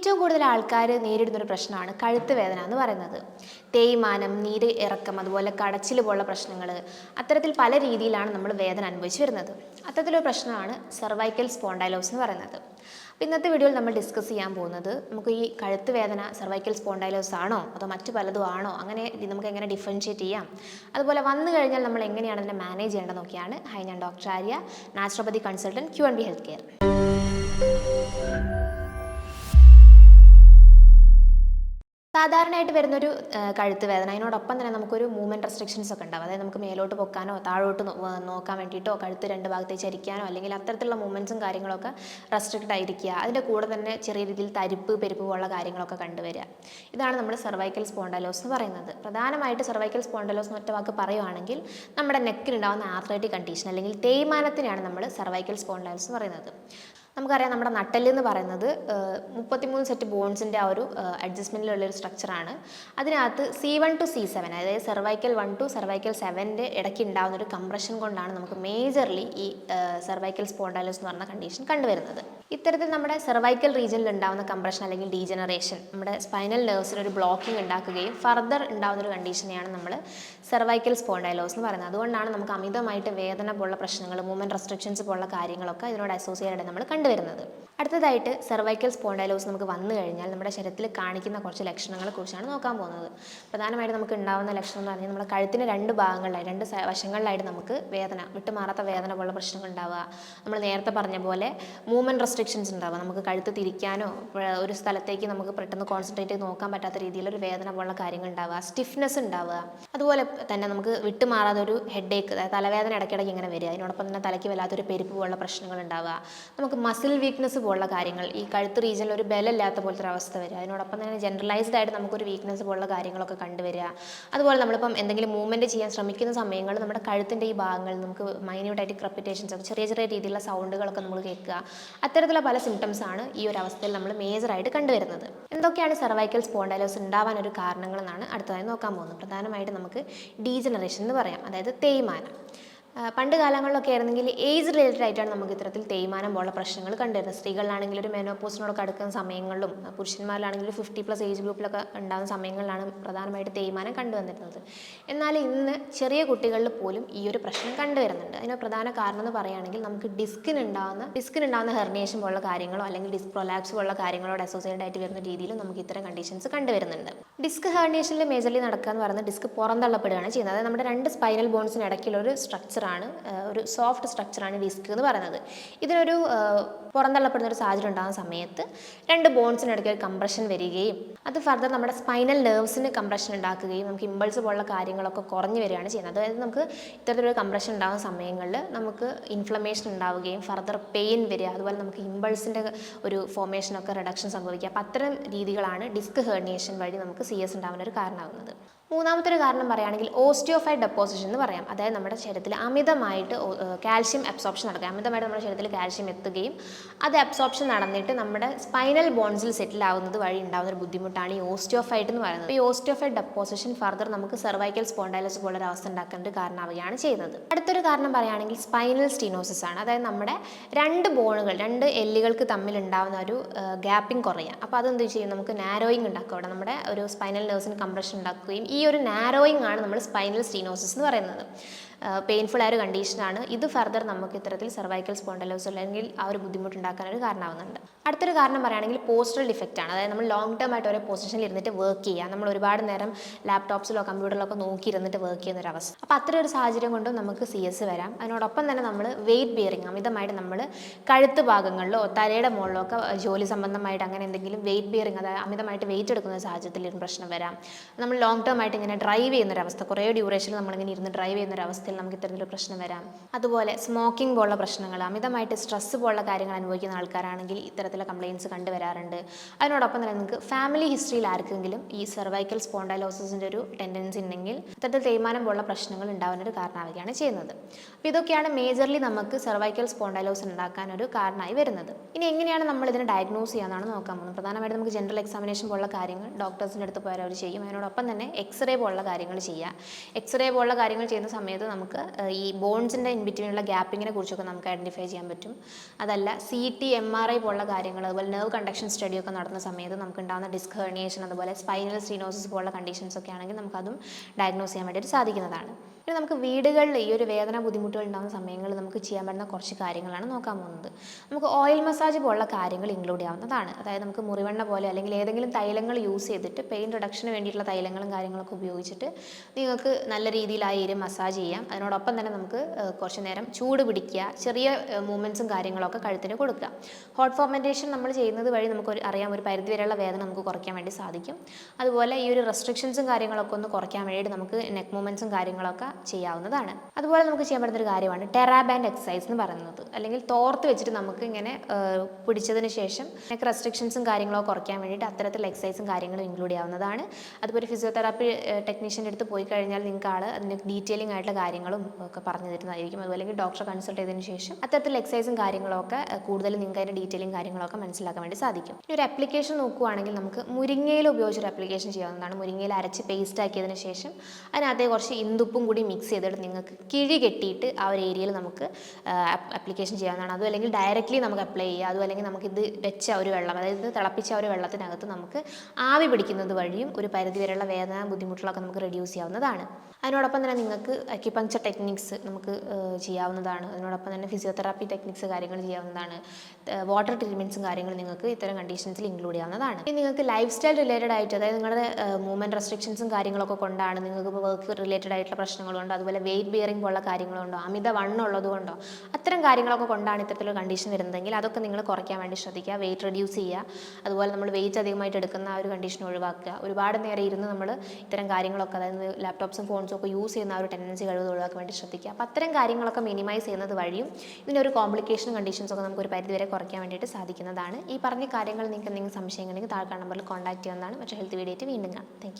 ഏറ്റവും കൂടുതൽ ആൾക്കാർ നേരിടുന്ന ഒരു പ്രശ്നമാണ് കഴുത്ത് വേദന എന്ന് പറയുന്നത്. തേയ്മാനം നീര് ഇറക്കം അതുപോലെ കടച്ചിൽ പോലുള്ള പ്രശ്നങ്ങൾ അത്തരത്തിൽ പല രീതിയിലാണ് നമ്മൾ വേദന അനുഭവിച്ച് വരുന്നത്. അത്തരത്തിലൊരു പ്രശ്നമാണ് സെർവൈക്കൽ സ്പോണ്ടൈലോസ് എന്ന് പറയുന്നത്. അപ്പോൾ ഇന്നത്തെ വീഡിയോയിൽ നമ്മൾ ഡിസ്കസ് ചെയ്യാൻ പോകുന്നത് നമുക്ക് ഈ കഴുത്ത് വേദന സെർവൈക്കൽ സ്പോണ്ടൈലോസ് ആണോ അതോ മറ്റു പലതും ആണോ അങ്ങനെ നമുക്ക് എങ്ങനെ ഡിഫറൻഷ്യേറ്റ് ചെയ്യാം? അതുപോലെ വന്നു കഴിഞ്ഞാൽ നമ്മൾ എങ്ങനെയാണ് അതിനെ മാനേജ് ചെയ്യേണ്ടത് നോക്കിയാണ് ഹൈ ഞാൻ doctor Arya naturopathy consultant Q N B health care സാധാരണയായിട്ട് വരുന്നൊരു കഴുത്ത് വേദന. അതിനോടൊപ്പം തന്നെ നമുക്കൊരു മൂവ്മെന്റ് റെസ്ട്രിക്ഷൻസ് ഒക്കെ ഉണ്ടാവും. അതായത് നമുക്ക് മേലോട്ട് പൊക്കാനോ താഴോട്ട് നോക്കാൻ വേണ്ടിയിട്ടോ കഴുത്ത് രണ്ട് ഭാഗത്തേക്ക് ചരിക്കാനോ അല്ലെങ്കിൽ അത്തരത്തിലുള്ള മൂവ്മെന്റ്സും കാര്യങ്ങളൊക്കെ റെസ്ട്രിക്റ്റ് ആയിരിക്കുക. അതിന്റെ കൂടെ തന്നെ ചെറിയ രീതിയിൽ തരിപ്പ് പെരുപ്പ് പോലുള്ള കാര്യങ്ങളൊക്കെ കണ്ടുവരിക. ഇതാണ് നമ്മൾ സെർവൈക്കൽ സ്പോണ്ടലോസ് എന്ന് പറയുന്നത്. പ്രധാനമായിട്ട് സെർവൈക്കൽ സ്പോണ്ടലോസ് എന്ന് ഒറ്റ വാക്ക് പറയുവാണെങ്കിൽ നമ്മുടെ നെക്കിനുണ്ടാകുന്ന ആർത്രൈറ്റിക് കണ്ടീഷൻ അല്ലെങ്കിൽ തേയ്മാനത്തിനാണ് നമ്മൾ സെർവൈക്കൽ സ്പോണ്ടലോസ് എന്ന് പറയുന്നത്. നമുക്കറിയാം നമ്മുടെ നട്ടെല്ല് എന്ന് പറയുന്നത് മുപ്പത്തിമൂന്ന് സെറ്റ് ബോൺസിന്റെ ആ ഒരു അഡ്ജസ്റ്റ്മെന്റിലുള്ള ഒരു സ്ട്രക്ചറാണ് അതിനകത്ത് C one two C seven അതായത് സെർവൈക്കൽ വൺ ടു സെർവൈക്കൽ സെവന്റെ ഇടയ്ക്ക് ഉണ്ടാകുന്ന ഒരു കംപ്രഷൻ കൊണ്ടാണ് നമുക്ക് മേജർലി ഈ സെർവൈക്കൽ സ്പോണ്ടൈലോസ് എന്ന് പറഞ്ഞ കണ്ടീഷൻ കണ്ടുവരുന്നത്. ഇത്തരത്തിൽ നമ്മുടെ സെർവൈക്കൽ റീജിയനിൽ ഉണ്ടാകുന്ന കംപ്രഷൻ അല്ലെങ്കിൽ ഡീജനറേഷൻ നമ്മുടെ സ്പൈനൽ നെർവ്സിന് ഒരു ബ്ലോക്കിംഗ് ഉണ്ടാക്കുകയും ഫർദർ ഉണ്ടാകുന്ന ഒരു കണ്ടീഷനെയാണ് നമ്മൾ സെർവൈക്കൽ സ്പോണ്ടൈലോസ് എന്ന് പറയുന്നത്. അതുകൊണ്ടാണ് നമുക്ക് അമിതമായിട്ട് വേദന പോലുള്ള പ്രശ്നങ്ങൾ മൂവ്മെന്റ് റെസ്ട്രിക്ഷൻസ് പോലുള്ള കാര്യങ്ങളൊക്കെ ഇതിനോട് അസോസിയേറ്റഡ് നമ്മൾ കണ്ടുവരുന്നത്. അടുത്തതായിട്ട് സെർവൈക്കൽ സ്പോണ്ടൈലോസ് നമുക്ക് വന്നു കഴിഞ്ഞാൽ നമ്മുടെ ശരീരത്തിൽ കാണിക്കുന്ന കുറച്ച് ലക്ഷണങ്ങളെ കുറിച്ചാണ് നോക്കാൻ പോകുന്നത്. പ്രധാനമായിട്ട് നമുക്ക് ഉണ്ടാകുന്ന ലക്ഷണം എന്ന് പറഞ്ഞാൽ നമ്മുടെ കഴുത്തിന് രണ്ട് ഭാഗങ്ങളിലായി രണ്ട് വശങ്ങളിലായിട്ട് നമുക്ക് വേദന വിട്ടുമാറാത്ത വേദന പോലുള്ള പ്രശ്നങ്ങൾ ഉണ്ടാവുക. നമ്മൾ നേരത്തെ പറഞ്ഞ പോലെ മൂവ്മെന്റ് റെസ്ട്രിക്ഷൻസ് ഉണ്ടാവുക നമുക്ക് കഴുത്ത് തിരിക്കാനോ ഒരു സ്ഥലത്തേക്ക് നമുക്ക് പെട്ടെന്ന് കോൺസെൻട്രേറ്റ് ചെയ്ത് നോക്കാൻ പറ്റാത്ത രീതിയിൽ ഒരു വേദന പോലുള്ള കാര്യങ്ങൾ ഉണ്ടാവുക സ്റ്റിഫ്നെസ് ഉണ്ടാവുക. അതുപോലെ തന്നെ നമുക്ക് വിട്ടുമാറാതെ ഒരു ഹെഡ് ഏക്ക് തലവേദന ഇടയ്ക്കിടയ്ക്ക് ഇങ്ങനെ വരിക. അതിനോടൊപ്പം തന്നെ തലയ്ക്ക് വല്ലാത്തൊരു പെരുപ്പ് പോലുള്ള പ്രശ്നങ്ങൾ ഉണ്ടാവുക. നമുക്ക് മസിൽ വീക്ക്നെസ് പോലുള്ള കാര്യങ്ങൾ ഈ കഴുത്ത് റീജിയനിൽ ഒരു ബലമില്ലാത്ത പോലത്തെ ഒരു അവസ്ഥ വരിക. അതിനോടൊപ്പം തന്നെ ജനറലൈസ്ഡ് ആയിട്ട് നമുക്കൊരു വീക്ക്നെസ് പോലുള്ള കാര്യങ്ങളൊക്കെ കണ്ടുവരിക. അതുപോലെ നമ്മളിപ്പം എന്തെങ്കിലും മൂവ്മെന്റ് ചെയ്യാൻ ശ്രമിക്കുന്ന സമയങ്ങളിൽ നമ്മുടെ കഴുത്തിന്റെ ഈ ഭാഗങ്ങളിൽ നമുക്ക് മൈന്യൂട്ടായിട്ട് ക്രപ്പിറ്റേഷൻസ് ഒക്കെ ചെറിയ ചെറിയ രീതിയിലുള്ള സൗണ്ടുകളൊക്കെ നമ്മൾ കേൾക്കുക. അത്തരത്തിലുള്ള പല സിംറ്റംസ് ആണ് ഈ ഒരു അവസ്ഥയിൽ നമ്മൾ മേജറായിട്ട് കണ്ടുവരുന്നത്. എന്തൊക്കെയാണ് സെർവൈക്കൽ സ്പോണ്ടൈലോസ് ഉണ്ടാവാൻ ഒരു കാരണങ്ങളെന്നാണ് അടുത്തതായി നോക്കാൻ പോകുന്നത്. പ്രധാനമായിട്ട് നമുക്ക് ഡീജനറേഷൻ എന്ന് പറയാം. അതായത് തേയ്മാനം. പണ്ട് കാലങ്ങളിലൊക്കെ ആയിരുന്നെങ്കിൽ ഏജ് റിലേറ്റഡ് ആയിട്ടാണ് നമുക്ക് ഇത്തരത്തിൽ തേയ്മാനം പോലുള്ള പ്രശ്നങ്ങൾ കണ്ടുവരുന്നത് സ്ത്രീകളിലാണെങ്കിൽ ഒരു മെനോപോസിനോടൊക്കെ അടുക്കുന്ന സമയങ്ങളിലും പുരുഷന്മാരിലാണെങ്കിൽ ഫിഫ്റ്റി പ്ലസ് ഏജ് ഗ്രൂപ്പിലൊക്കെ ഉണ്ടാകുന്ന സമയങ്ങളിലാണ് പ്രധാനമായിട്ട് തേയ്മാനം കണ്ടുവന്നിരുന്നത് എന്നാൽ ഇന്ന് ചെറിയ കുട്ടികളിൽ പോലും ഈ ഒരു പ്രശ്നം കണ്ടുവരുന്നുണ്ട് അതിന് പ്രധാന കാരണം എന്ന് പറയുകയാണെങ്കിൽ നമുക്ക് ഡിസ്കിന് ഉണ്ടാകുന്ന ഡിസ്കിന് ഉണ്ടാകുന്ന ഹെർണിയേഷൻ പോലുള്ള കാര്യങ്ങളോ അല്ലെങ്കിൽ ഡിസ്ക് പ്രൊലാപ്സ് പോലുള്ള കാര്യങ്ങളോട് അസോസിയേറ്റഡ് ആയിട്ട് വരുന്ന രീതിയിലും നമുക്ക് ഇത്തരം കണ്ടീഷൻസ് കണ്ടുവരുന്നുണ്ട് ഡിസ്ക് ഹേർണിയേഷനിൽ മേജർലി നടക്കുക എന്ന് പറയുന്നത് ഡിസ്ക് പുറന്തള്ളപ്പെടുകയാണ് ചെയ്യുന്നത്. അതായത് നമ്മുടെ രണ്ട് സ്പൈനൽ ബോൺസിന് ഇടയ്ക്കുള്ള ഒരു സ്ട്രക്ചറാണ് ഒരു സോഫ്റ്റ് സ്ട്രക്ചറാണ് ഡിസ്ക് എന്ന് പറയുന്നത്. ഇതിനൊരു പുറന്തള്ളപ്പെടുന്ന ഒരു സാഹചര്യം ഉണ്ടാകുന്ന സമയത്ത് രണ്ട് ബോൺസിനിടയ്ക്ക് ഒരു കംപ്രഷൻ വരികയും അത് ഫർദർ നമ്മുടെ സ്പൈനൽ നെർവ്സിന് കംപ്രഷൻ ഉണ്ടാക്കുകയും നമുക്ക് ഇമ്പൾസ് പോലുള്ള കാര്യങ്ങളൊക്കെ കുറഞ്ഞു വരികയാണ് ചെയ്യുന്നത്. അതായത് നമുക്ക് ഇത്തരത്തിലൊരു കംപ്രഷൻ ഉണ്ടാകുന്ന സമയങ്ങളിൽ നമുക്ക് ഇൻഫ്ലമേഷൻ ഉണ്ടാവുകയും ഫർദർ പെയിൻ വരിക അതുപോലെ നമുക്ക് ഇമ്പൾസിന്റെ ഒരു ഫോമേഷനൊക്കെ റിഡക്ഷൻ സംഭവിക്കുക. അപ്പം അത്തരം രീതികളാണ് ഡിസ്ക് ഹേർണിയേഷൻ വഴി നമുക്ക് സി എസ് ഉണ്ടാകുന്ന ഒരു കാരണമാകുന്നത്. മൂന്നാമത്തെ ഒരു കാരണം പറയുകയാണെങ്കിൽ ഓസ്റ്റിയോഫൈറ്റ് ഡെപ്പോസിഷൻ എന്ന് പറയാം. അതായത് നമ്മുടെ ശരീരത്തിൽ അമിതമായിട്ട് കാൽഷ്യം അബ്സോപ്ഷൻ നടക്കുക അമിതമായിട്ട് നമ്മുടെ ശരീരത്തിൽ കാൽഷ്യം എത്തുകയും അത് അബ്സോപ്ഷൻ നടന്നിട്ട് നമ്മുടെ സ്പൈനൽ ബോൺസിൽ സെറ്റിൽ ആവുന്നത് വഴി ഉണ്ടാകുന്ന ഒരു ബുദ്ധിമുട്ടാണ് ഈ ഓസ്റ്റിയോഫൈറ്റ് എന്ന് പറയുന്നത്. ഈ ഓസ്റ്റിയോഫൈറ്റ് ഡെപ്പോസിഷൻ ഫർദർ നമുക്ക് സെർവൈക്കൽ സ്പോണ്ടൈലസ് പോലുള്ള ഒരു അവസ്ഥ ഉണ്ടാക്കാൻ ഒരു കാരണമാവുകയാണ് ചെയ്യുന്നത്. അടുത്തൊരു കാരണം പറയുകയാണെങ്കിൽ സ്പൈനൽ സ്റ്റീനോസിസ് ആണ്. അതായത് നമ്മുടെ രണ്ട് ബോണുകൾ രണ്ട് എല്ലുകൾക്ക് തമ്മിൽ ഉണ്ടാകുന്ന ഒരു ഗ്യാപ്പിംഗ് കുറയുക. അപ്പോൾ അതെന്ത് ചെയ്യും? നമുക്ക് നാരോയിങ് ഉണ്ടാക്കുക അവിടെ. നമ്മുടെ ഒരു സ്പൈനൽ നെർവ്സിന് കംപ്രഷൻ ഉണ്ടാക്കുകയും ഈ ഒരു നാരോയിങ് ആണ് നമ്മൾ സ്പൈനൽ സ്റ്റീനോസിസ് എന്ന് പറയുന്നത്. പെയിൻഫുൾ ആയ ഒരു കണ്ടീഷനാണ് ഇത് ഫർദർ നമുക്ക് ഇത്തരത്തിൽ സെർവൈക്കൽ സ്പോണ്ടലോസ് അല്ലെങ്കിൽ ആ ഒരു ബുദ്ധിമുട്ടുണ്ടാക്കാൻ ഒരു കാരണമാവുന്നുണ്ട്. അടുത്തൊരു കാരണം പറയുകയാണെങ്കിൽ പോസ്റ്ററൽ ഡിഫക്റ്റ് ആണ്. അതായത് നമ്മൾ ലോങ് ടേം ആയിട്ട് ഒരേ പൊസിഷനിൽ ഇരുന്നിട്ട് വർക്ക് ചെയ്യുക. നമ്മൾ ഒരുപാട് നേരം ലാപ്ടോപ്സിലോ കമ്പ്യൂട്ടറിലോ ഒക്കെ നോക്കി ഇരുന്നിട്ട് വർക്ക് ചെയ്യുന്ന ഒരു അവസ്ഥ. അപ്പോൾ അത്തരം ഒരു സാഹചര്യം കൊണ്ടും നമുക്ക് സി എസ് വരാം. അതിനോടൊപ്പം തന്നെ നമ്മൾ വെയിറ്റ് ബിയറിങ് അമിതമായിട്ട് നമ്മൾ കഴുത്ത് ഭാഗങ്ങളിലോ തലയുടെ മുകളിലോ ഒക്കെ ജോലി സംബന്ധമായിട്ട് അങ്ങനെ എന്തെങ്കിലും വെയിറ്റ് ബിയറിങ് അതായത് അമിതമായിട്ട് വെയിറ്റ് എടുക്കുന്ന സാഹചര്യത്തിൽ പ്രശ്നം വരാം. നമ്മൾ ലോങ് ടേം ആയിട്ട് ഇങ്ങനെ ഡ്രൈവ് ചെയ്യുന്ന ഒരു അവസ്ഥ. കുറേ ഡ്യൂറേഷനിൽ നമ്മളിങ്ങനെ ഇരുന്ന് ഡ്രൈവ് ചെയ്യുന്ന ഒരു അവസ്ഥയിൽ നമുക്ക് ഇത്തരത്തിലൊരു പ്രശ്നം വരാം. അതുപോലെ സ്മോക്കിംഗ് പോലുള്ള പ്രശ്നങ്ങൾ അമിതമായിട്ട് സ്ട്രെസ്സ് പോലുള്ള കാര്യങ്ങൾ അനുഭവിക്കുന്ന ആൾക്കാരാണെങ്കിൽ ഇത്തരത്തിലുള്ള കംപ്ലയിൻസ് കണ്ടുവരാറുണ്ട് അതിനോടൊപ്പം തന്നെ നിങ്ങൾക്ക് ഫാമിലി ഹിസ്റ്ററിയിൽ ആർക്കെങ്കിലും ഈ സെർവൈക്കൽ സ്പോണ്ടൈലോസിന്റെ ഒരു ടെൻഡൻസി ഉണ്ടെങ്കിൽ ഇത്തരത്തിൽ തേയ്മാനം പോലുള്ള പ്രശ്നങ്ങൾ ഉണ്ടാവുന്ന ഒരു കാരണമാവുകയാണ് ചെയ്യുന്നത്. അപ്പോൾ ഇതൊക്കെയാണ് മേജർലി നമുക്ക് സെർവൈക്കൽ സ്പോണ്ടൈലോസ് ഉണ്ടാക്കാൻ ഒരു കാരണമായി വരുന്നത്. ഇനി എങ്ങനെയാണ് നമ്മൾ ഇതിനെ ഡയഗ്നോസ് ചെയ്യാന്നാണ് നോക്കാൻ പോകുന്നത്. പ്രധാനമായിട്ട് നമുക്ക് ജനറൽ എക്സാമിനേഷൻ പോലുള്ള കാര്യങ്ങൾ ഡോക്ടേഴ്സിന്റെ അടുത്ത് പോയാൽ അവർ ചെയ്യും. അതിനോടൊപ്പം തന്നെ എക്സ്റേ പോലുള്ള കാര്യങ്ങൾ ചെയ്യുക. എക്സ്റേ പോലുള്ള കാര്യങ്ങൾ ചെയ്യുന്ന സമയത്ത് നമുക്ക് ഈ ബോൺസിന്റെ ഇൻ ബിറ്റ്വീനുള്ള ഗ്യാപ്പിങ്ങിനെ കുറിച്ചൊക്കെ നമുക്ക് ഐഡന്റിഫൈ ചെയ്യാൻ പറ്റും. അതല്ല C T M R I പോലുള്ള കാര്യങ്ങൾ അതുപോലെ നെർവ് കണ്ടക്ഷൻ സ്റ്റഡിയൊക്കെ നടത്തുന്ന സമയത്ത് നമുക്ക് ഉണ്ടാകുന്ന ഡിസ്ക് ഹെർണിയേഷൻ അതുപോലെ സ്പൈനൽ സ്റ്റീനോസിസ് പോലുള്ള കണ്ടീഷൻസ് ഒക്കെ ആണെങ്കിൽ നമുക്കതും ഡയഗ്നോസ് ചെയ്യാൻ വേണ്ടിയിട്ട് സാധിക്കുന്നതാണ്. ഇനി നമുക്ക് വീടുകളിൽ ഈ ഒരു വേദന ബുദ്ധിമുട്ടുകൾ ഉണ്ടാകുന്ന സമയങ്ങളിൽ നമുക്ക് ചെയ്യാൻ പറ്റുന്ന കുറച്ച് കാര്യങ്ങളാണ് നോക്കാൻ പോകുന്നത്. നമുക്ക് ഓയിൽ മസാജ് പോലുള്ള കാര്യങ്ങൾ ഇൻക്ലൂഡ് ചെയ്യാവുന്നതാണ്. അതായത് നമുക്ക് മുറിവെണ്ണ പോലെ അല്ലെങ്കിൽ ഏതെങ്കിലും തൈലങ്ങൾ യൂസ് ചെയ്തിട്ട് പെയിൻ റിഡക്ഷന് വേണ്ടിയിട്ടുള്ള തൈലങ്ങളും കാര്യങ്ങളൊക്കെ ഉപയോഗിച്ചിട്ട് നിങ്ങൾക്ക് നല്ല രീതിയിൽ ആ ഏരിയ മസാജ് ചെയ്യാം. അതിനോടൊപ്പം തന്നെ നമുക്ക് കുറച്ച് നേരം ചൂട് പിടിക്കുക ചെറിയ മൂവ്മെന്റ്സും കാര്യങ്ങളൊക്കെ കഴുത്തിന് കൊടുക്കുക. ഹോട്ട് ഫോർമെന്റേഷൻ നമ്മൾ ചെയ്യുന്നത് വഴി നമുക്ക് ഒരു അറിയാം ഒരു പരിധി വരെയുള്ള വേദന നമുക്ക് കുറയ്ക്കാൻ വേണ്ടി സാധിക്കും. അതുപോലെ ഈ ഒരു റെസ്ട്രിക്ഷൻസും കാര്യങ്ങളൊക്കെ ഒന്ന് കുറയ്ക്കാൻ വേണ്ടിയിട്ട് നമുക്ക് നെക്ക് മൂവ്മെന്റ്സും കാര്യങ്ങളൊക്കെ ചെയ്യാവുന്നതാണ്. അതുപോലെ നമുക്ക് ചെയ്യാൻ പറ്റുന്ന ഒരു കാര്യമാണ് ടെറാബാൻഡ് എക്സസൈസ് എന്ന് പറയുന്നത്. അല്ലെങ്കിൽ തോർത്ത് വെച്ചിട്ട് നമുക്ക് ഇങ്ങനെ പിടിച്ചതിന് ശേഷം നെക്ക് റെസ്ട്രിക്ഷൻസും കാര്യങ്ങളൊക്കെ കുറയ്ക്കാൻ വേണ്ടിയിട്ട് അത്തരത്തിലുള്ള എക്സസൈസും കാര്യങ്ങളും ഇൻക്ലൂഡ് ചെയ്യാവുന്നതാണ്. അതുപോലെ ഫിസിയോതെറാപ്പി ടെക്നീഷ്യന്റെ അടുത്ത് പോയി കഴിഞ്ഞാൽ നിങ്ങൾക്ക് ആൾ അതിന് ഡീറ്റെയിലിംഗ് ആയിട്ടുള്ള കാര്യങ്ങളും ഒക്കെ പറഞ്ഞു തരുന്നതായിരിക്കും. അതുപോലെ ഡോക്ടറെ കൺസൾട്ട് ചെയ്തതിന് ശേഷം അത്തരത്തിലുള്ള എക്സസൈസും കാര്യങ്ങളൊക്കെ കൂടുതൽ നിങ്ങൾക്ക് അതിന്റെ ഡീറ്റെയിലിംഗ് കാര്യങ്ങളൊക്കെ മനസ്സിലാക്കാൻ വേണ്ടി സാധിക്കും. ഇനി ഒരു ആപ്ലിക്കേഷൻ നോക്കുകയാണെങ്കിൽ നമുക്ക് മുരിങ്ങയിൽ ഉപയോഗിച്ചൊരു ആപ്ലിക്കേഷൻ ചെയ്യാവുന്നതാണ്. മുരിങ്ങയിൽ അരച്ച് പേസ്റ്റ് ആക്കിയതിന് ശേഷം അതിനകത്ത് കുറച്ച് ഇന്ദുപ്പും കൂടി മിക്സ് ചെയ്തിട്ട് നിങ്ങൾക്ക് കിഴി കെട്ടിയിട്ട് ആ ഒരു ഏരിയയിൽ നമുക്ക് അപ്ലിക്കേഷൻ ചെയ്യാവുന്നതാണ്. അതും അല്ലെങ്കിൽ ഡയറക്റ്റ്ലി നമുക്ക് അപ്ലൈ ചെയ്യുക അതും അല്ലെങ്കിൽ നമുക്ക് ഇത് വെച്ച ഒരു വെള്ളം അതായത് തിളപ്പിച്ച ഒരു വെള്ളത്തിനകത്ത് നമുക്ക് ആവി പിടിക്കുന്നത് വഴിയും ഒരു പരിധി വരെയുള്ള വേദന ബുദ്ധിമുട്ടുകളൊക്കെ നമുക്ക് റെഡ്യൂസ് ചെയ്യാവുന്നതാണ്. അതിനോടൊപ്പം തന്നെ നിങ്ങൾക്ക് അക്യുപങ്ചർ ടെക്നിക്സ് നമുക്ക് ചെയ്യാവുന്നതാണ്. അതിനോടൊപ്പം തന്നെ ഫിസിയോതെറാപ്പി ടെക്നിക്സ് കാര്യങ്ങൾ ചെയ്യാവുന്നതാണ്. വാട്ടർ ട്രീറ്റ്മെന്റ്സും കാര്യങ്ങൾ നിങ്ങൾക്ക് ഇത്തരം കണ്ടീഷൻസിൽ ഇൻക്ലൂഡ് ചെയ്യാവുന്നതാണ്. ഇനി നിങ്ങൾക്ക് ലൈഫ് സ്റ്റൈൽ റിലേറ്റഡ് ആയിട്ട് അതായത് നിങ്ങളുടെ മൂവ്മെന്റ് റെസ്ട്രിക്ഷൻസും കാര്യങ്ങളൊക്കെ കൊണ്ടാണ് നിങ്ങൾക്ക് ഇപ്പോൾ വർക്ക് റിലേറ്റഡ് ആയിട്ടുള്ള പ്രശ്നങ്ങളുണ്ടോ അതുപോലെ വെയിറ്റ് ബിയറിംഗ് പോലുള്ള കാര്യങ്ങളുണ്ടോ അമിത വണ്ണം ഉള്ളതുകൊണ്ടോ അത്തരം കാര്യങ്ങളൊക്കെ കൊണ്ടാണ് ഇത്തരത്തിലുള്ള കണ്ടീഷൻ വരുന്നതെങ്കിൽ അതൊക്കെ നിങ്ങൾ കുറയ്ക്കാൻ വേണ്ടി ശ്രദ്ധിക്കുക വെയിറ്റ് റെഡ്യൂസ് ചെയ്യുക അതുപോലെ നമ്മൾ വെയിറ്റ് അധികമായിട്ട് എടുക്കുന്ന ആ ഒരു കണ്ടീഷൻ ഒഴിവാക്കുക. ഒരുപാട് നേരം ഇരുന്ന് നമ്മൾ ഇത്തരം കാര്യങ്ങളൊക്കെ അതായത് ലാപ്ടോപ്സും ഫോൺസും ഒക്കെ യൂസ് ചെയ്യുന്ന ആ ഒരു ടെൻഡൻസി കഴിവ് ഒഴിവാക്കാൻ വേണ്ടി ശ്രദ്ധിക്കുക. അപ്പോൾ അത്തരം കാര്യങ്ങളൊക്കെ മിനിമൈസ് ചെയ്യുന്നത് വഴിയും ഇതിനൊരു കോംപ്ലിക്കേഷൻ കണ്ടീഷൻസ് ഒക്കെ നമുക്ക് ഒരു പരിധി വരെ കുറയ്ക്കാൻ വേണ്ടിയിട്ട് സാധിക്കുന്നതാണ്. ഈ പറഞ്ഞ കാര്യങ്ങൾ നിങ്ങൾക്ക് എന്തെങ്കിലും സംശയങ്ങളുണ്ടെങ്കിൽ താഴെ നമ്പറിൽ കോൺടാക്ട് ചെയ്യുന്നതാണ്. മറ്റു ഹെൽത്ത് വീഡിയോ വീണ്ടും കാണാം. താങ്ക്